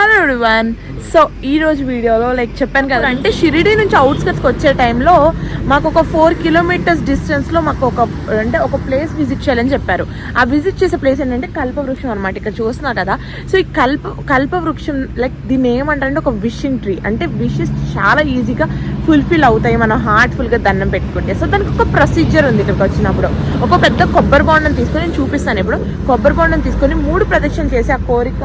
Hello one so ఈ రోజు వీడియోలో లైక్ చెప్పాను కదా. అంటే షిరిడి నుంచి అవుట్స్కట్స్కి వచ్చే టైంలో మాకు ఒక ఫోర్ కిలోమీటర్స్ డిస్టెన్స్లో మాకు ఒక అంటే ఒక ప్లేస్ విజిట్ చేయాలని చెప్పారు. ఆ విజిట్ చేసే ప్లేస్ ఏంటంటే కల్పవృక్షం అనమాట ఇక్కడ చూస్తున్నా కదా. సో ఈ కల్ప కల్పవృక్షం లైక్ దీన్ని ఏమంటారంటే ఒక విషింగ్ ట్రీ అంటే విషెస్ చాలా ఈజీగా ఫుల్ఫిల్ అవుతాయి. మనం హార్ట్ఫుల్గా దండం పెట్టుకుంటే. సో దానికి ఒక ప్రొసీజర్ ఉంది ఇక్కడికి వచ్చినప్పుడు. ఒక పెద్ద కొబ్బరి బొండం తీసుకొని నేను చూపిస్తాను ఇప్పుడు. కొబ్బరి బొండం తీసుకొని మూడు ప్రదక్షిణ చేసి ఆ కోరిక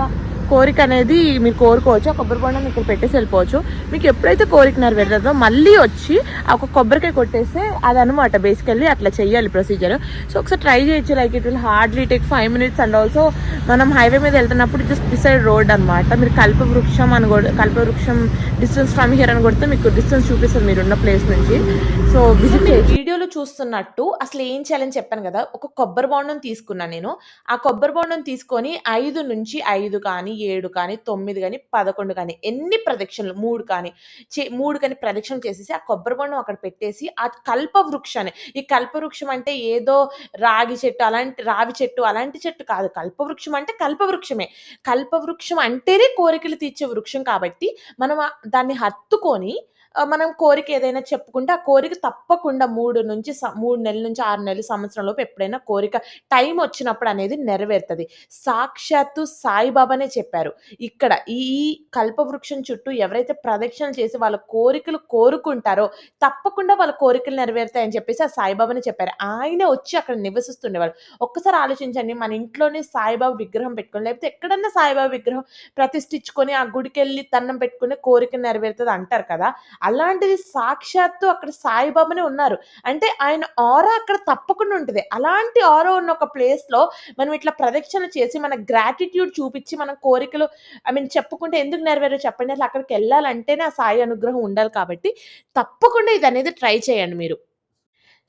కోరిక అనేది మీరు కోరుకోవచ్చు ఆ కొబ్బరి బొండం ఇక్కడ పెట్టేసి వెళ్ళిపోవచ్చు. మీకు ఎప్పుడైతే కోరిక నెరవేరుతుందో మళ్ళీ వచ్చి ఒక కొబ్బరికాయ కొట్టేస్తే అదనమాట బేసికల్లీ అట్లా చేయాలి ప్రొసీజర్ సో ఒకసారి ట్రై చేయొచ్చు. Like it will hardly take five minutes and also మనం హైవే మీద వెళ్తున్నప్పుడు జస్ట్ డిసైడ్ రోడ్ అనమాట మీరు కల్ప వృక్షం అని కూడా కల్పవృక్షం డిస్టెన్స్ ఫ్రమ్ హియర్ అని కొడితే మీకు డిస్టెన్స్ చూపిస్తుంది మీరు ఉన్న ప్లేస్ నుంచి సో విజిట్ వీడియోలో చూస్తున్నట్టు అసలు ఏం చేయాలని చెప్పాను కదా ఒక కొబ్బరి బొండం తీసుకున్నాను నేను. ఆ కొబ్బరి బొండం తీసుకొని ఐదు నుంచి ఐదు కానీ ఏడు కానీ తొమ్మిది కానీ పదకొండు కానీ ఎన్ని ప్రదక్షిణలు మూడు కానీ చే- మూడు కానీ ప్రదక్షిణలు చేసేసి ఆ కొబ్బరి బొండం అక్కడ పెట్టేసి ఆ కల్ప వృక్షాన్ని ఈ కల్ప వృక్షం అంటే ఏదో రాగి చెట్టు అలాంటి రావి చెట్టు అలాంటి చెట్టు కాదు. కల్పవృక్షం అంటే కల్పవృక్షమే కల్పవృక్షం అంటేనే కోరికలు తీర్చే వృక్షం కాబట్టి మనం దాన్ని హత్తుకొని మనం కోరిక ఏదైనా చెప్పుకుంటే ఆ కోరిక తప్పకుండా మూడు నుంచి మూడు నెలల నుంచి ఆరు నెలల సంవత్సరంలోపు ఎప్పుడైనా కోరిక టైం వచ్చినప్పుడు అనేది నెరవేరుతుంది. సాక్షాత్తు సాయిబాబానే చెప్పారు. ఇక్కడ ఈ కల్పవృక్షం చుట్టూ ఎవరైతే ప్రదక్షిణలు చేసి వాళ్ళ కోరికలు కోరుకుంటారో తప్పకుండా వాళ్ళ కోరికలు నెరవేరుతాయని చెప్పేసి ఆ సాయిబాబానే చెప్పారు. ఆయన వచ్చి అక్కడ నివసిస్తుండేవాడు. ఒక్కసారి ఆలోచించండి మన ఇంట్లోనే సాయిబాబా విగ్రహం పెట్టుకొని లేకపోతే ఎక్కడన్నా సాయిబాబా విగ్రహం ప్రతిష్ఠించుకొని ఆ గుడికి వెళ్ళి దండం పెట్టుకుని కోరిక నెరవేరుతుంది అంటారు కదా. అలాంటిది సాక్షాత్తు అక్కడ సాయిబాబానే ఉన్నారు. అంటే ఆయన ఆరా అక్కడ తప్పకుండా ఉంటుంది. అలాంటి ఆరా ఉన్న ఒక ప్లేస్లో మనం ఇట్లా ప్రదక్షిణ చేసి మన గ్రాటిట్యూడ్ చూపించి మన కోరికలు ఐ మీన్ చెప్పుకుంటే ఎందుకు నెరవేరో చెప్పండి. అసలు అక్కడికి వెళ్ళాలంటేనే ఆ సాయి అనుగ్రహం ఉండాలి కాబట్టి తప్పకుండా ఇది అనేది ట్రై చేయండి మీరు.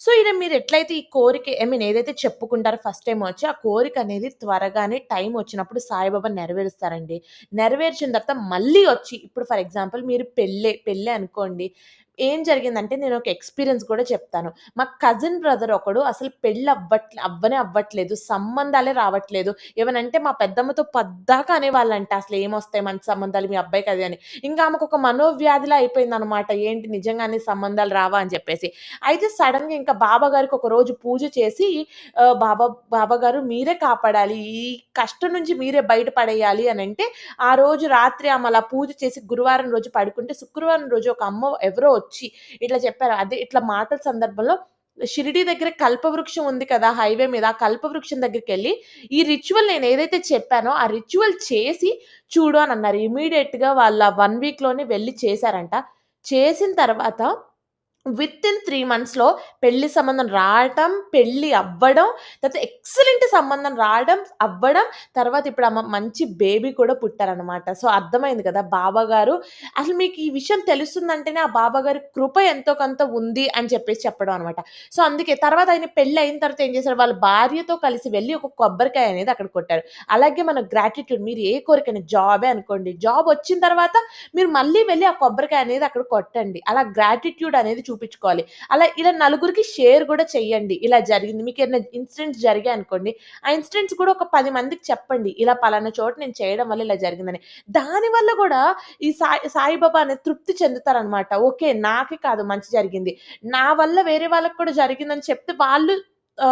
సో ఇది మీరు ఎట్లయితే ఈ కోరిక ఐ మీన్ ఏదైతే చెప్పుకుంటారో ఫస్ట్ టైం వచ్చి ఆ కోరిక అనేది త్వరగానే టైం వచ్చినప్పుడు సాయిబాబా నెరవేరుస్తారండి. నెరవేర్చిన తర్వాత మళ్ళీ వచ్చి ఇప్పుడు ఫర్ ఎగ్జాంపుల్ మీరు పెళ్ళే పెళ్ళే అనుకోండి ఏం జరిగిందంటే నేను ఒక ఎక్స్పీరియన్స్ కూడా చెప్తాను. మా కజిన్ బ్రదర్ ఒకడు అసలు పెళ్ళి అవ్వట్లే అవ్వనే అవ్వట్లేదు సంబంధాలే రావట్లేదు. ఏమనంటే మా పెద్దమ్మతో పద్దాక అనేవాళ్ళంట అసలు ఏమొస్తాయి మంచి సంబంధాలు మీ అబ్బాయికి అది అని. ఇంకా ఆమెకు ఒక మనోవ్యాధిలా అయిపోయింది అనమాట ఏంటి నిజంగానే సంబంధాలు రావా అని చెప్పేసి. అయితే సడన్గా ఇంకా బాబా గారికి ఒక రోజు పూజ చేసి బాబా బాబా గారు మీరే కాపాడాలి ఈ కష్టం నుంచి మీరే బయటపడేయాలి అని అంటే ఆ రోజు రాత్రి ఆమె అలా పూజ చేసి గురువారం రోజు పడుకుంటే శుక్రవారం రోజు ఒక అమ్మ ఎవరో వచ్చి ఇట్లా చెప్పారు. అదే ఇట్లా మాటల సందర్భంలో షిరిడి దగ్గర కల్పవృక్షం ఉంది కదా హైవే మీద ఆ కల్పవృక్షం దగ్గరికి వెళ్ళి ఈ రిచువల్ నేను ఏదైతే చెప్పానో ఆ రిచువల్ చేసి చూడు అని అన్నారు. ఇమీడియట్గా వాళ్ళ వన్ వీక్లోనే వెళ్ళి చేశారంట. చేసిన తర్వాత విత్ ఇన్ త్రీ మంత్స్లో పెళ్ళి సంబంధం రావడం పెళ్ళి అవ్వడం తర్వాత ఎక్సలెంట్ సంబంధం రావడం అవ్వడం తర్వాత ఇప్పుడు అమ్మ మంచి బేబీ కూడా పుట్టారనమాట సో అర్థమైంది కదా బాబా గారు అసలు మీకు ఈ విషయం తెలుస్తుందంటేనే ఆ బాబా గారి కృప ఎంతో కొంత ఉంది అని చెప్పేసి చెప్పడం అనమాట సో అందుకే తర్వాత ఆయన పెళ్ళి అయిన తర్వాత ఏం చేశారు? వాళ్ళ భార్యతో కలిసి వెళ్ళి ఒక కొబ్బరికాయ అనేది అక్కడ కొట్టారు. అలాగే మన గ్రాటిట్యూడ్ మీరు ఏ కోరికైనా జాబే అనుకోండి. జాబ్ వచ్చిన తర్వాత మీరు మళ్ళీ వెళ్ళి ఆ కొబ్బరికాయ అనేది అక్కడ కొట్టండి. అలా గ్రాటిట్యూడ్ అనేది చూపించుకోవాలి. అలా ఇలా నలుగురికి షేర్ కూడా చేయండి ఇలా జరిగింది. మీకు ఏదైనా ఇన్సిడెంట్స్ జరిగాయి అనుకోండి ఆ ఇన్సిడెంట్స్ కూడా ఒక పది మందికి చెప్పండి. ఇలా పలానా చోట నేను చేయడం వల్ల ఇలా జరిగిందని. దానివల్ల కూడా ఈ సాయి సాయిబాబా అనేది తృప్తి చెందుతారనమాట ఓకే నాకే కాదు మంచి జరిగింది. నా వల్ల వేరే వాళ్ళకి కూడా జరిగిందని చెప్తే వాళ్ళు ఆ,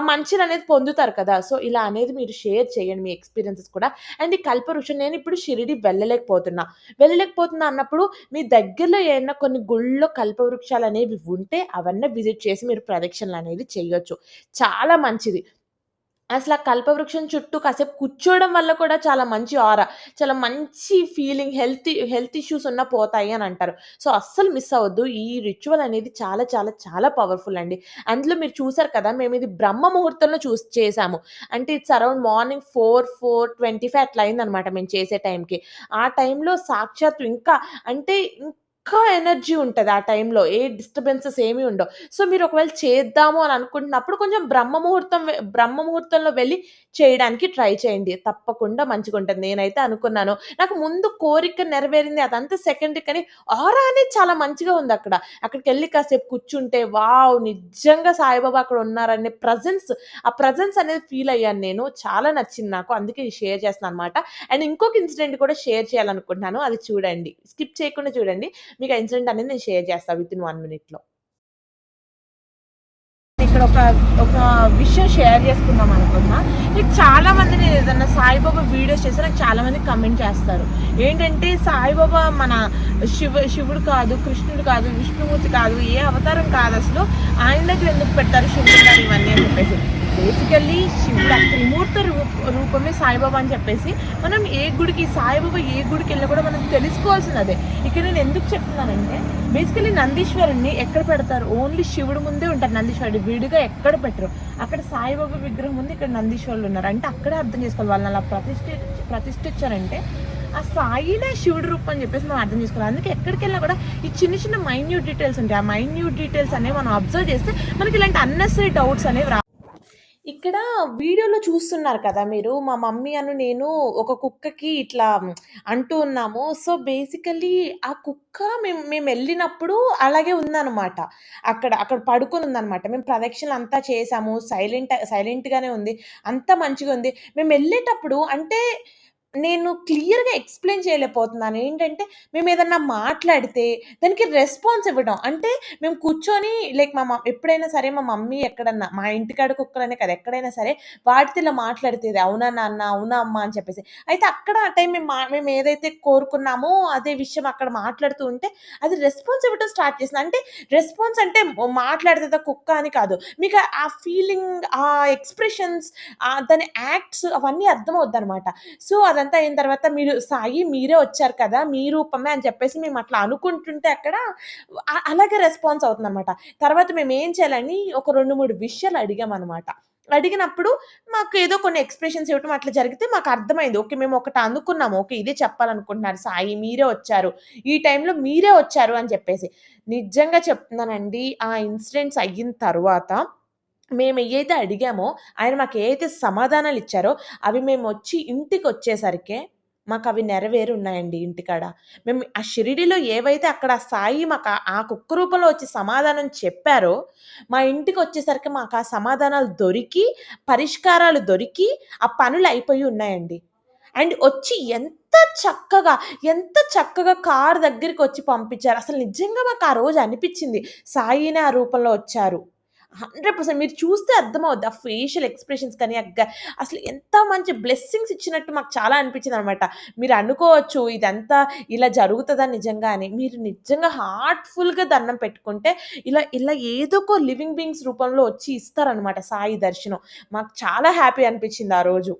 మంచిని అనేది పొందుతారు కదా. సో ఇలా అనేది మీరు షేర్ చేయండి మీ ఎక్స్పీరియన్సెస్ కూడా. అండ్ ఈ కల్పవృక్షం నేను ఇప్పుడు షిరిడి వెళ్ళలేకపోతున్నా. వెళ్ళలేకపోతున్నా అన్నప్పుడు మీ దగ్గరలో ఏమైనా కొన్ని గుళ్ళో కల్పవృక్షాలు అనేవి ఉంటే అవన్నీ విజిట్ చేసి మీరు ప్రదక్షిణలు అనేది చేయొచ్చు. చాలా మంచిది. అసలు ఆ కల్పవృక్షం చుట్టూ కాసేపు కూర్చోవడం వల్ల కూడా చాలా మంచి ఆరా చాలా మంచి ఫీలింగ్ హెల్త్ హెల్త్ ఇష్యూస్ ఉన్న పోతాయి అని అంటారు. సో అస్సలు మిస్ అవ్వద్దు. ఈ రిచువల్ అనేది చాలా చాలా చాలా పవర్ఫుల్ అండి. అందులో మీరు చూసారు కదా మేము ఇది బ్రహ్మ ముహూర్తంలో చూ చేసాము. అంటే it's around morning four four twenty five అట్లా అయిందనమాట మేము చేసే టైంకి ఆ టైంలో సాక్షాత్తు ఇంకా అంటే ఎనర్జీ ఉంటుంది ఆ టైంలో. ఏ డిస్టర్బెన్సెస్ ఏమి ఉండవు. సో, మీరు ఒకవేళ చేద్దాము అని అనుకుంటున్నప్పుడు కొంచెం బ్రహ్మ ముహూర్తం బ్రహ్మ ముహూర్తంలో వెళ్ళి చేయడానికి ట్రై చేయండి. తప్పకుండా మంచిగా ఉంటుంది నేనైతే అనుకున్నాను. నాకు ముందు కోరిక నెరవేరింది అదంతా సెకండ్ కానీ ఆరా అనేది చాలా మంచిగా ఉంది అక్కడ అక్కడికి వెళ్ళి కాసేపు కూర్చుంటే వావ్! నిజంగా సాయిబాబా అక్కడ ఉన్నారనే ప్రెజెన్స్ ఆ ప్రెజెన్స్ అనేది ఫీల్ అయ్యాను నేను. చాలా నచ్చింది నాకు. అందుకే ఇది షేర్ చేస్తాను అనమాట. అండ్ ఇంకొక ఇన్సిడెంట్ కూడా షేర్ చేయాలనుకుంటున్నాను. అది చూడండి. స్కిప్ చేయకుండా చూడండి. మీకు ఆ ఇన్సిడెంట్ అనేది నేను షేర్ చేస్తా వితిన్ 1 మినిట్‌లో. ఇక్కడ ఒక ఒక విషయం షేర్ చేసుకుందాం అనుకున్నా. ఇక చాలా మంది నేను ఏదన్నా సాయిబాబా వీడియోస్ చేస్తే నాకు చాలా మంది కమెంట్ చేస్తారు. ఏంటంటే సాయిబాబా మన శివ శివుడు కాదు, కృష్ణుడు కాదు, విష్ణుమూర్తి కాదు, ఏ అవతారం కాదసలు. ఆయన దగ్గర ఎందుకు పెట్టారు శివుడు గారు ఇవన్నీ అని చెప్పేసి. బేసికల్లీ శివుడు త్రిమూర్త రూప రూపమే సాయిబాబా అని చెప్పేసి మనం ఏ గుడికి సాయిబాబా ఏ గుడికి వెళ్ళి కూడా మనం తెలుసుకోవాల్సింది అదే. ఇక్కడ నేను ఎందుకు చెప్తున్నానంటే బేసికల్లీ నందీశ్వరుడిని ఎక్కడ పెడతారు? ఓన్లీ శివుడు ముందే ఉంటారు నందీశ్వరుడు. విడిగా ఎక్కడ పెట్టరు. అక్కడ సాయిబాబా విగ్రహం ఉంది. ఇక్కడ నందీశ్వరులు ఉన్నారు. అంటే అక్కడే అర్థం చేసుకోవాలి. వాళ్ళని అలా ప్రతిష్ఠి ప్రతిష్ఠించారంటే ఆ సాయినే శివుడి రూపం అని చెప్పేసి మనం అర్థం చేసుకోవాలి. అందుకే ఎక్కడికెళ్ళినా కూడా ఈ చిన్న చిన్న మైన్యూట్ డీటెయిల్స్ ఉంటాయి. ఆ మైన్యూట్ డీటెయిల్స్ అనేవి మనం అబ్జర్వ్ చేస్తే మనకి ఇలాంటి అన్నెసరీ డౌట్స్ అనేవి రా ఇక్కడ వీడియోలో చూస్తున్నారు కదా మీరు. మా మమ్మీ అను నేను ఒక కుక్కకి ఇట్లా అంటూ ఉన్నాము. సో, బేసికల్లీ ఆ కుక్క మేము మేమెళ్ళినప్పుడు అలాగే ఉందనమాట. అక్కడ అక్కడ పడుకొనుందనమాట. మేము ప్రదక్షిణలంతా చేసాము. సైలెంట్ సైలెంట్‌గానే ఉంది. అంతా మంచిగుంది. మేమెళ్ళేటప్పుడు అంటే నేను క్లియర్‌గా ఎక్స్‌ప్లెయిన్ చేయలేకపోతున్నాను. ఏంటంటే మేము ఏదన్నా మాట్లాడితే దానికి రెస్పాన్స్ ఇవ్వడం. అంటే మేము కూర్చొని లైక్ మా ఎప్పుడైనా సరే మా మమ్మీ ఎక్కడన్నా మా ఇంటికాడ కుక్కలనే కాదు ఎక్కడైనా సరే వాటితో ఇలా మాట్లాడితే అవునా నాన్న, అవునా అమ్మ అని చెప్పేసి. అయితే అక్కడ ఆ టైం మేము మా మేము ఏదైతే కోరుకున్నామో అదే విషయం అక్కడ మాట్లాడుతూ ఉంటే అది రెస్పాన్స్ ఇవ్వటం స్టార్ట్ చేసింది. అంటే రెస్పాన్స్ అంటే మాట్లాడితే కుక్క అని కాదు. మీకు ఆ ఫీలింగ్, ఆ ఎక్స్‌ప్రెషన్స్ దాని యాక్ట్స్ అవన్నీ అర్థమవుద్దనమాట. సో, అదంతా అయిన తర్వాత మీరు సాయి మీరే వచ్చారు కదా! మీ రూపమే అని చెప్పేసి మేము అట్లా అనుకుంటుంటే అక్కడ అలాగే రెస్పాన్స్ అవుతుందనమాట. తర్వాత మేము ఏం చేయాలని ఒక 2, 3 విషయాలు అడిగామనమాట. అడిగినప్పుడు మాకు ఏదో కొన్ని ఎక్స్‌ప్రెషన్స్ ఇవ్వటం అట్లా జరిగితే మాకు అర్థమైంది. ఓకే. మేము ఒకటి అనుకున్నాము. ఓకే. ఇదే చెప్పాలనుకుంటున్నారు సాయి మీరే వచ్చారు. ఈ టైంలో మీరే వచ్చారు అని చెప్పేసి. నిజంగా చెప్తున్నానండి ఆ ఇన్సిడెంట్స్ అయిన తర్వాత మేము ఏదైతే అడిగామో ఆయన మాకు ఏదైతే సమాధానాలు ఇచ్చారో అవి మేము వచ్చి ఇంటికి వచ్చేసరికి మాకు అవి నెరవేరు ఉన్నాయండి ఇంటికాడ. మేము ఆ షిరిడిలో ఏవైతే అక్కడ సాయి మాకు ఆ- కుక్క రూపంలో వచ్చి సమాధానం చెప్పారో మా ఇంటికి వచ్చేసరికి మాకు ఆ సమాధానాలు దొరికి, పరిష్కారాలు దొరికి, ఆ పనులు అయిపోయి ఉన్నాయండి. అండ్ వచ్చి ఎంత చక్కగా, ఎంత చక్కగా కారు దగ్గరికొచ్చి పంపించారు. అసలు నిజంగా మాకు ఆ రోజు అనిపించింది సాయినే ఆ రూపంలో వచ్చారు. 100% మీరు చూస్తే అర్థమవుద్ది. ఆ ఫేషియల్ ఎక్స్‌ప్రెషన్స్ కానీ, అసలు ఎంత మంచి బ్లెస్సింగ్స్ ఇచ్చినట్టు మాకు చాలా అనిపించింది అనమాట మీరు అనుకోవచ్చు ఇదంతా ఇలా జరుగుతుందా నిజంగా అని. మీరు నిజంగా హార్ట్‌ఫుల్‌గా దండం పెట్టుకుంటే ఇలా ఇలా ఏదో ఒక లివింగ్ బీయింగ్స్ రూపంలో వచ్చి ఇస్తారనమాట సాయి దర్శనం. మాకు చాలా హ్యాపీ అనిపించింది ఆ రోజు.